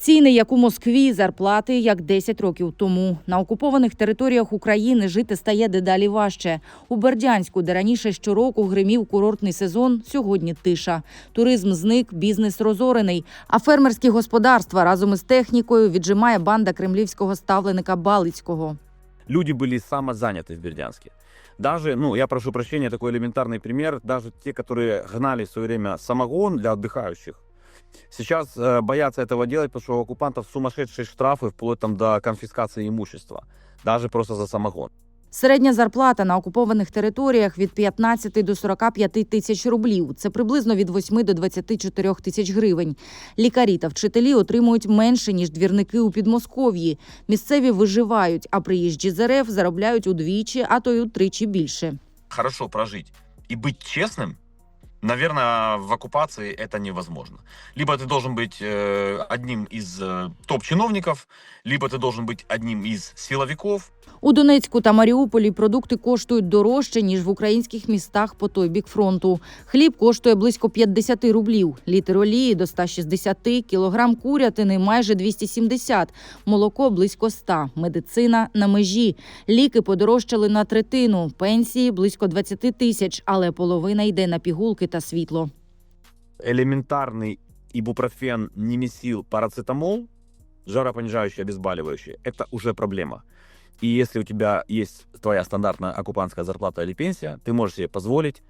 Ціни, як у Москві, зарплати як 10 років тому. На окупованих територіях України жити стає дедалі важче. У Бердянську, де раніше щороку гримів курортний сезон, сьогодні тиша. Туризм зник, бізнес розорений. А фермерські господарства разом із технікою віджимає банда кремлівського ставленика Балицького. люди были самозаняты в Бердянске. Даже, ну, я прошу прощения, такой элементарный пример, даже те, которые гнали в свое время самогон для отдыхающих, сейчас э, боятся этого делать, потому что у оккупантов сумасшедшие штрафы, вплоть там до конфискации имущества, даже просто за самогон. Середня зарплата на окупованих територіях від 15 до 45 тисяч рублів. Це приблизно від 8 до 24 тисяч гривень. Лікарі та вчителі отримують менше ніж двірники у Підмосков'ї. Місцеві виживають, а приїжджі з РФ заробляють удвічі, а то й утричі більше. Хорошо прожить и быть честным, наверное, в оккупации это невозможно. Либо ты должен быть э, одним из э, топ-чиновников, либо ты должен быть одним из силовиков, У Донецьку та Маріуполі продукти коштують дорожче ніж в українських містах по той бік фронту. Хліб коштує близько 50 рублів, літр олії до 160, кілограм курятини майже 270, молоко близько 100, медицина на межі. Ліки подорожчали на третину, пенсії близько 20 тисяч, але половина йде на пігулки та світло. элементарный ибупрофен, немесил, парацетамол, жаропонижающий, обезболивающий, это уже проблема. И если у тебя есть твоя стандартная оккупантская зарплата или пенсия, ты можешь себе позволить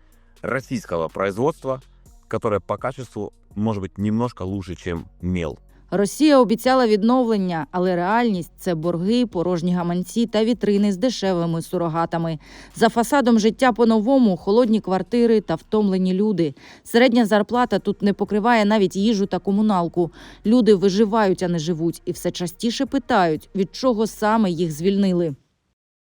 российского производства, которое по качеству может быть немножко лучше, чем мел. Росія обіцяла відновлення, але реальність це борги, порожні гаманці та вітрини з дешевими сурогатами. За фасадом життя по-новому, холодні квартири та втомлені люди. Середня зарплата тут не покриває навіть їжу та комуналку. Люди виживають, а не живуть, і все частіше питають, від чого саме їх звільнили.